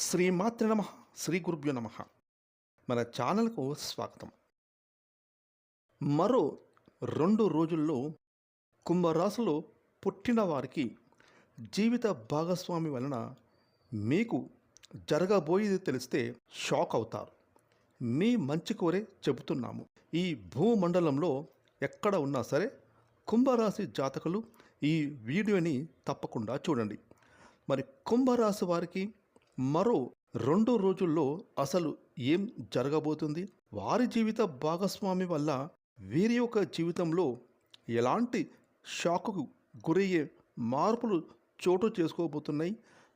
శ్రీమాతృ నమ శ్రీ గురుభ్యో నమ. మన ఛానల్కు స్వాగతం. మరో రెండు రోజుల్లో కుంభరాశిలో పుట్టిన వారికి జీవిత భాగస్వామి వలన మీకు జరగబోయేది తెలిస్తే షాక్ అవుతారు. మీ మంచి కోరే చెబుతున్నాము. ఈ భూమండలంలో ఎక్కడ ఉన్నా సరే కుంభరాశి జాతకులు ఈ వీడియోని తప్పకుండా చూడండి. మరి కుంభరాశి వారికి మరో రెండు రోజుల్లో అసలు ఏం జరగబోతుంది? వారి జీవిత భాగస్వామి వల్ల వీరి యొక్క జీవితంలో ఎలాంటి షాకుకు గురయ్యే మార్పులు చోటు చేసుకోబోతున్నాయి?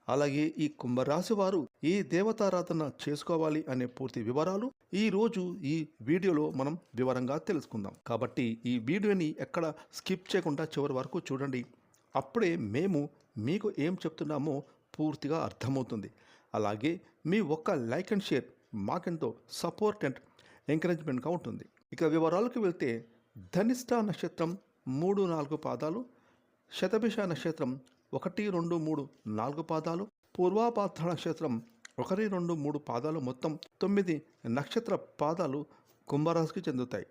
అలాగే ఈ కుంభరాశి వారు ఏ దేవతారాధన చేసుకోవాలి అనే పూర్తి వివరాలు ఈ రోజు ఈ వీడియోలో మనం వివరంగా తెలుసుకుందాం. కాబట్టి ఈ వీడియోని ఎక్కడ స్కిప్ చేయకుండా చివరి వరకు చూడండి. అప్పుడే మేము మీకు ఏం చెప్తున్నామో పూర్తిగా అర్థమవుతుంది. అలాగే మీ ఒక్క లైక్ అండ్ షేర్ మాకెంతో సపోర్ట్ అండ్ ఎంకరేజ్మెంట్గా ఉంటుంది. ఇక వివరాలకు వెళ్తే ధనిష్ట నక్షత్రం మూడు నాలుగు పాదాలు శతభిష నక్షత్రం ఒకటి రెండు మూడు నాలుగు పాదాలు పూర్వాపాత్ర నక్షత్రం ఒకటి రెండు మూడు పాదాలు మొత్తం తొమ్మిది నక్షత్ర పాదాలు కుంభరాశికి చెందుతాయి.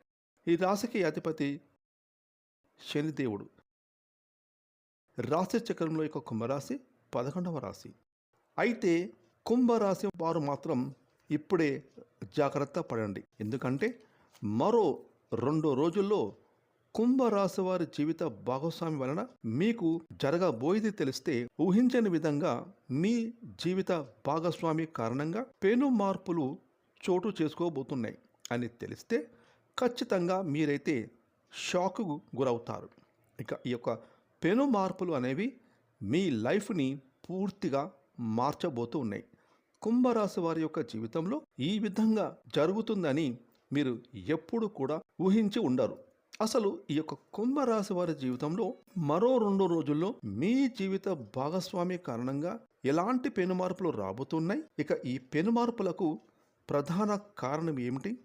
ఈ రాశికి అధిపతి శనిదేవుడు. రాశి చక్రంలో యొక్క కుంభరాశి పదకొండవ రాశి. అయితే కుంభరాశి వారు మాత్రం ఇప్పుడే జాగ్రత్త పడండి. ఎందుకంటే మరో రెండు రోజుల్లో కుంభరాశి వారి జీవిత భాగస్వామి వలన మీకు జరగబోయేది తెలిస్తే ఊహించని విధంగా మీ జీవిత భాగస్వామి కారణంగా పెను మార్పులు చోటు చేసుకోబోతున్నాయి అని తెలిస్తే ఖచ్చితంగా మీరైతే షాక్కు గురవుతారు. ఇక ఈ యొక్క పెను మార్పులు అనేవి మీ లైఫ్ని పూర్తిగా మార్చబోతూ ఉన్నాయి. కుంభరాశి వారి యొక్క జీవితంలో ఈ విధంగా జరుగుతుందని మీరు ఎప్పుడు కూడా ఊహించి ఉండరు. అసలు ఈ యొక్క కుంభరాశి వారి జీవితంలో మరో రెండు రోజుల్లో మీ జీవిత భాగస్వామి కారణంగా ఎలాంటి పెను మార్పులు రాబోతున్నాయి? ఇక ఈ పెను మార్పులకు ప్రధాన కారణం ఏమిటి?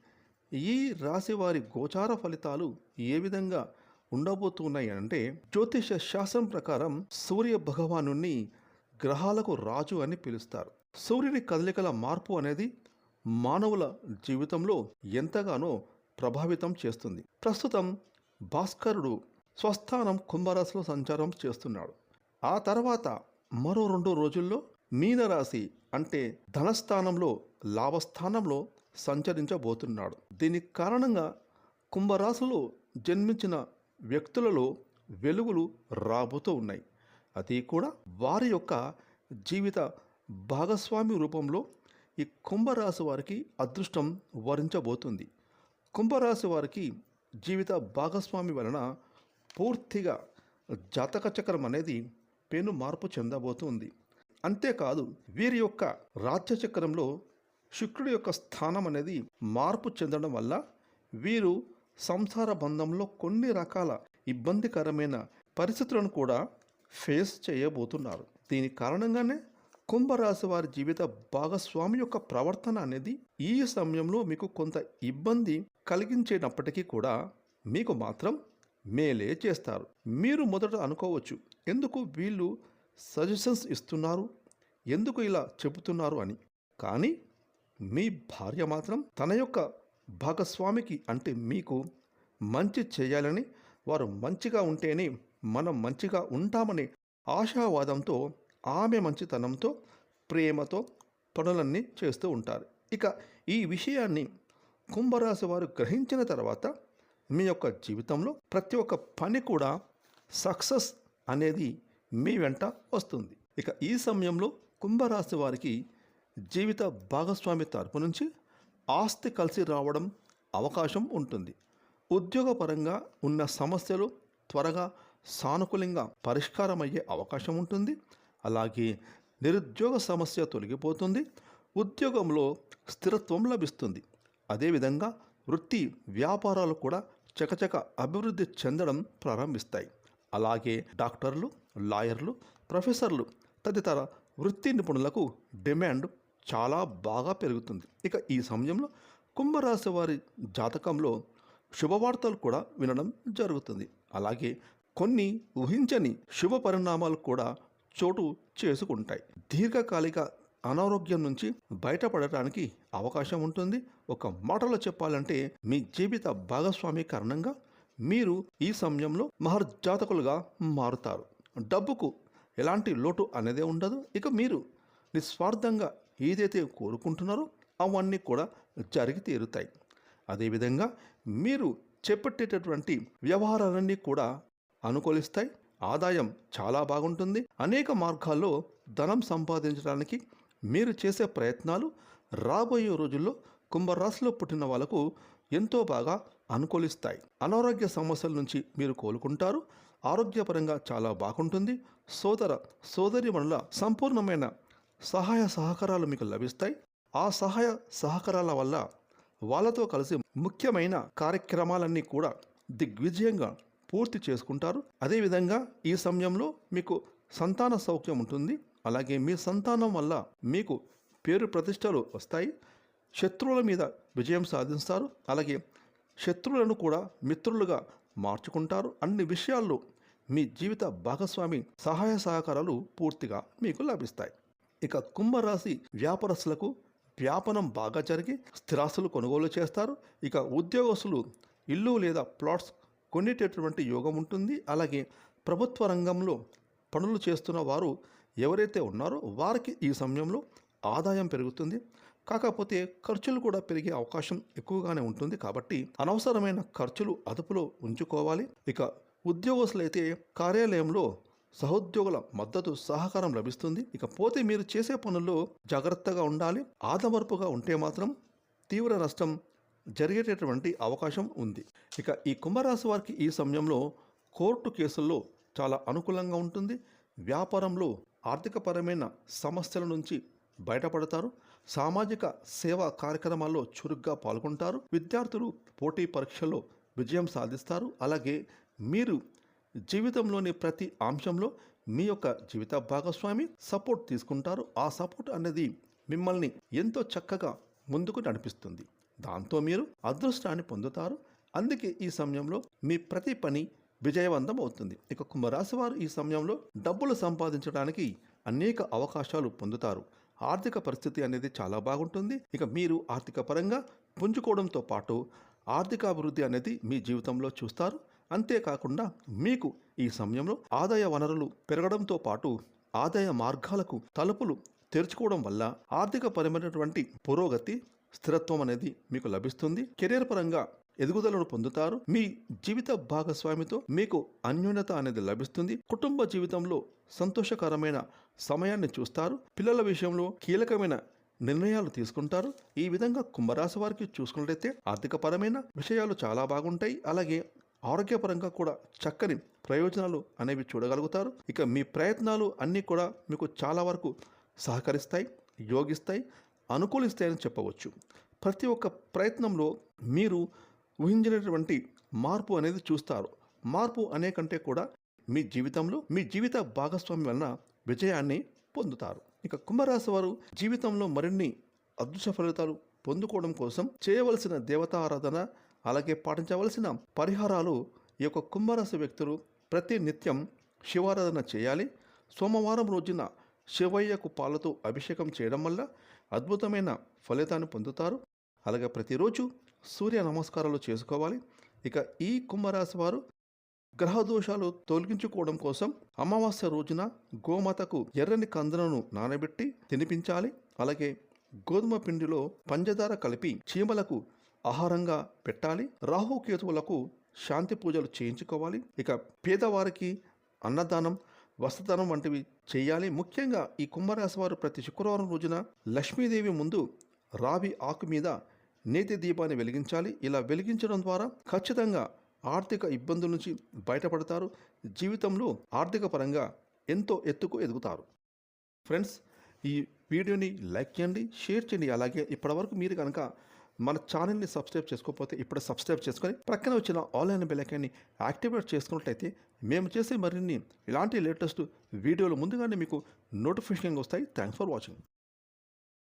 ఈ రాశి వారి గోచార ఫలితాలు ఏ విధంగా ఉండబోతున్నాయి అంటే జ్యోతిష శాస్త్రం ప్రకారం సూర్య భగవాను గ్రహాలకు రాజు అని పిలుస్తారు. సూర్యుని కదలికల మార్పు అనేది మానవుల జీవితంలో ఎంతగానో ప్రభావితం చేస్తుంది. ప్రస్తుతం భాస్కరుడు స్వస్థానం కుంభరాశిలో సంచారం చేస్తున్నాడు. ఆ తర్వాత మరో రెండు రోజుల్లో మీనరాశి అంటే ధనస్థానంలో లాభస్థానంలో సంచరించబోతున్నాడు. దీనికి కారణంగా కుంభరాశిలో జన్మించిన వ్యక్తులలో వెలుగులు రాబోతూ ఉన్నాయి. అది కూడా వారి యొక్క జీవిత భాగస్వామి రూపంలో ఈ కుంభరాశి వారికి అదృష్టం వరించబోతుంది. కుంభరాశి వారికి జీవిత భాగస్వామి వలన పూర్తిగా జాతక చక్రం అనేది పెను మార్పు చెందబోతుంది. అంతేకాదు వీరి యొక్క రాజ్య చక్రంలో శుక్రుడి యొక్క స్థానం అనేది మార్పు చెందడం వల్ల వీరు సంసార బంధంలో కొన్ని రకాల ఇబ్బందికరమైన పరిస్థితులను కూడా ఫేస్ చేయబోతున్నారు. దీని కారణంగానే కుంభరాశి వారి జీవిత భాగస్వామి యొక్క ప్రవర్తన అనేది ఈ సమయంలో మీకు కొంత ఇబ్బంది కలిగించేటప్పటికీ కూడా మీకు మాత్రం మేలే చేస్తారు. మీరు మొదట అనుకోవచ్చు ఎందుకు వీళ్ళు సజెషన్స్ ఇస్తున్నారు? ఎందుకు ఇలా చెబుతున్నారు అని. కానీ మీ భార్య మాత్రం తన యొక్క భాగస్వామికి అంటే మీకు మంచి చేయాలని వారు మంచిగా ఉంటేనే మనం మంచిగా ఉంటామనే ఆశావాదంతో ఆమె మంచితనంతో ప్రేమతో పనులన్నీ చేస్తూ ఉంటారు. ఇక ఈ విషయాన్ని కుంభరాశి వారు గ్రహించిన తర్వాత మీ యొక్క జీవితంలో ప్రతి ఒక్క పని కూడా సక్సెస్ అనేది మీ వెంట వస్తుంది. ఇక ఈ సమయంలో కుంభరాశి వారికి జీవిత భాగస్వామి తరపు నుంచి ఆస్తి కలిసి రావడం అవకాశం ఉంటుంది. ఉద్యోగపరంగా ఉన్న సమస్యలు త్వరగా సానుకూలంగా పరిష్కారమయ్యే అవకాశం ఉంటుంది. అలాగే నిరుద్యోగ సమస్య తొలగిపోతుంది ఉద్యోగంలో స్థిరత్వం లభిస్తుంది. అదేవిధంగా వృత్తి వ్యాపారాలు కూడా చకచక అభివృద్ధి చెందడం ప్రారంభిస్తాయి. అలాగే డాక్టర్లు లాయర్లు ప్రొఫెసర్లు తదితర వృత్తి నిపుణులకు డిమాండ్ చాలా బాగా పెరుగుతుంది. ఇక ఈ సమయంలో కుంభరాశి వారి జాతకంలో శుభవార్తలు కూడా వినడం జరుగుతుంది. అలాగే కొన్ని ఊహించని శుభ పరిణామాలు కూడా చోటు చేసుకుంటాయి. దీర్ఘకాలిక అనారోగ్యం నుంచి బయటపడటానికి అవకాశం ఉంటుంది. ఒక మాటలో చెప్పాలంటే మీ జీవిత భాగస్వామి కారణంగా మీరు ఈ సమయంలో మహర్జాతకులుగా మారుతారు. డబ్బుకు ఎలాంటి లోటు అనేదే ఉండదు. ఇక మీరు నిస్వార్థంగా ఏదైతే కోరుకుంటున్నారో అవన్నీ కూడా జరిగి తీరుతాయి. అదేవిధంగా మీరు చేపట్టేటటువంటి వ్యవహారాలన్నీ కూడా అనుకూలిస్తాయి. ఆదాయం చాలా బాగుంటుంది. అనేక మార్గాల్లో ధనం సంపాదించడానికి మీరు చేసే ప్రయత్నాలు రాబోయే రోజుల్లో కుంభరాశిలో పుట్టిన వాళ్ళకు ఎంతో బాగా అనుకూలిస్తాయి. అనారోగ్య సమస్యల నుంచి మీరు కోలుకుంటారు. ఆరోగ్యపరంగా చాలా బాగుంటుంది. సోదర సోదరి సంపూర్ణమైన సహాయ సహకారాలు మీకు లభిస్తాయి. ఆ సహాయ సహకారాల వల్ల వాళ్ళతో కలిసి ముఖ్యమైన కార్యక్రమాలన్నీ కూడా దిగ్విజయంగా పూర్తి చేసుకుంటారు. అదేవిధంగా ఈ సమయంలో మీకు సంతాన సౌఖ్యం ఉంటుంది. అలాగే మీ సంతానం వల్ల మీకు పేరు ప్రతిష్టలు వస్తాయి. శత్రువుల మీద విజయం సాధిస్తారు. అలాగే శత్రువులను కూడా మిత్రులుగా మార్చుకుంటారు. అన్ని విషయాల్లో మీ జీవిత భాగస్వామి సహాయ సహకారాలు పూర్తిగా మీకు లభిస్తాయి. ఇక కుంభరాశి వ్యాపారస్తులకు వ్యాపనం బాగా జరిగి స్థిరాస్తులు కొనుగోలు చేస్తారు. ఇక ఉద్యోగస్తులు ఇల్లు లేదా ప్లాట్స్ కొనేటటువంటి యోగం ఉంటుంది. అలాగే ప్రభుత్వ రంగంలో పనులు చేస్తున్న వారు ఎవరైతే ఉన్నారో వారికి ఈ సమయంలో ఆదాయం పెరుగుతుంది. కాకపోతే ఖర్చులు కూడా పెరిగే అవకాశం ఎక్కువగానే ఉంటుంది. కాబట్టి అనవసరమైన ఖర్చులు అదుపులో ఉంచుకోవాలి. ఇక ఉద్యోగస్తులైతే కార్యాలయంలో సహోద్యోగుల మద్దతు సహకారం లభిస్తుంది. ఇక పోతే మీరు చేసే పనుల్లో జాగ్రత్తగా ఉండాలి. ఆదమర్పుగా ఉంటే మాత్రం తీవ్ర నష్టం జరిగేటటువంటి అవకాశం ఉంది. ఇక ఈ కుంభరాశి వారికి ఈ సమయంలో కోర్టు కేసుల్లో చాలా అనుకూలంగా ఉంటుంది. వ్యాపారంలో ఆర్థికపరమైన సమస్యల నుంచి బయటపడతారు. సామాజిక సేవా కార్యక్రమాల్లో చురుగ్గా పాల్గొంటారు. విద్యార్థులు పోటీ పరీక్షల్లో విజయం సాధిస్తారు. అలాగే మీరు జీవితంలోని ప్రతి అంశంలో మీ యొక్క జీవిత భాగస్వామి సపోర్ట్ తీసుకుంటారు. ఆ సపోర్ట్ అనేది మిమ్మల్ని ఎంతో చక్కగా ముందుకు నడిపిస్తుంది. దాంతో మీరు అదృష్టాన్ని పొందుతారు. అందుకే ఈ సమయంలో మీ ప్రతి పని విజయవంతం అవుతుంది ఇక కుంభరాశి వారు ఈ సమయంలో డబ్బులు సంపాదించడానికి అనేక అవకాశాలు పొందుతారు. ఆర్థిక పరిస్థితి అనేది చాలా బాగుంటుంది. ఇక మీరు ఆర్థిక పరంగా పుంజుకోవడంతో పాటు ఆర్థిక అభివృద్ధి అనేది మీ జీవితంలో చూస్తారు. అంతేకాకుండా మీకు ఈ సమయంలో ఆదాయ వనరులు పెరగడంతో పాటు ఆదాయ మార్గాలకు తలుపులు తెరుచుకోవడం వల్ల ఆర్థిక పరమైనటువంటి పురోగతి స్థిరత్వం అనేది మీకు లభిస్తుంది. కెరీర్ పరంగా ఎదుగుదలను పొందుతారు. మీ జీవిత భాగస్వామితో మీకు అన్యోన్యత అనేది లభిస్తుంది. కుటుంబ జీవితంలో సంతోషకరమైన సమయాన్ని చూస్తారు. పిల్లల విషయంలో కీలకమైన నిర్ణయాలు తీసుకుంటారు. ఈ విధంగా కుంభరాశి వారికి చూసుకున్నట్లయితే ఆర్థికపరమైన విషయాలు చాలా బాగుంటాయి. అలాగే ఆరోగ్యపరంగా కూడా చక్కని ప్రయోజనాలు అనేవి చూడగలుగుతారు. ఇక మీ ప్రయత్నాలు అన్నీ కూడా మీకు చాలా వరకు సహకరిస్తాయి యోగిస్తాయి. అనుకూలిస్తాయని చెప్పవచ్చు. ప్రతి ఒక్క ప్రయత్నంలో మీరు ఊహించినటువంటి మార్పు అనేది చూస్తారు. మార్పు అనే కంటే కూడా మీ జీవితంలో మీ జీవిత భాగస్వామి వలన విజయాన్ని పొందుతారు. ఇక కుంభరాశి వారు జీవితంలో మరిన్ని అదృశ్య ఫలితాలు పొందుకోవడం కోసం చేయవలసిన దేవతారాధన అలాగే పాటించవలసిన పరిహారాలు ఈ యొక్క కుంభరాశి వ్యక్తులు ప్రతి నిత్యం శివారాధన చేయాలి. సోమవారం రోజున శివయ్యకు పాలతో అభిషేకం చేయడం వల్ల అద్భుతమైన ఫలితాన్ని పొందుతారు. అలాగే ప్రతిరోజు సూర్య నమస్కారాలు చేసుకోవాలి. ఇక ఈ కుంభరాశి వారు గ్రహ దోషాలు తొలగించుకోవడం కోసం అమావాస్య రోజున గోమాతకు ఎర్రని కందనను నానబెట్టి తినిపించాలి. అలాగే గోధుమ పిండిలో పంచదార కలిపి చీమలకు ఆహారంగా పెట్టాలి. రాహుకేతువులకు శాంతి పూజలు చేయించుకోవాలి. ఇక పేదవారికి అన్నదానం వస్త్రదానం వంటివి చేయాలి. ముఖ్యంగా ఈ కుంభరాశి వారు ప్రతి శుక్రవారం రోజున లక్ష్మీదేవి ముందు రావి ఆకు మీద నేతి దీపాన్ని వెలిగించాలి. ఇలా వెలిగించడం ద్వారా ఖచ్చితంగా ఆర్థిక ఇబ్బందుల నుంచి బయటపడతారు. జీవితంలో ఆర్థిక పరంగా ఎంతో ఎత్తుకు ఎదుగుతారు. ఫ్రెండ్స్ ఈ వీడియోని లైక్ చేయండి షేర్ చేయండి. అలాగే ఇప్పటివరకు మీరు కనుక మన ఛానల్ని సబ్స్క్రైబ్ చేసుకోకపోతే ఇప్పుడు సబ్స్క్రైబ్ చేసుకొని ప్రక్కన వచ్చిన ఆన్లైన్ బెల్లైకాన్ని యాక్టివేట్ చేసుకున్నట్లయితే మేము చేసే మరిన్ని ఇలాంటి లేటెస్ట్ వీడియోలు ముందుగానే మీకు నోటిఫికేషన్ వస్తాయి. Thanks for watching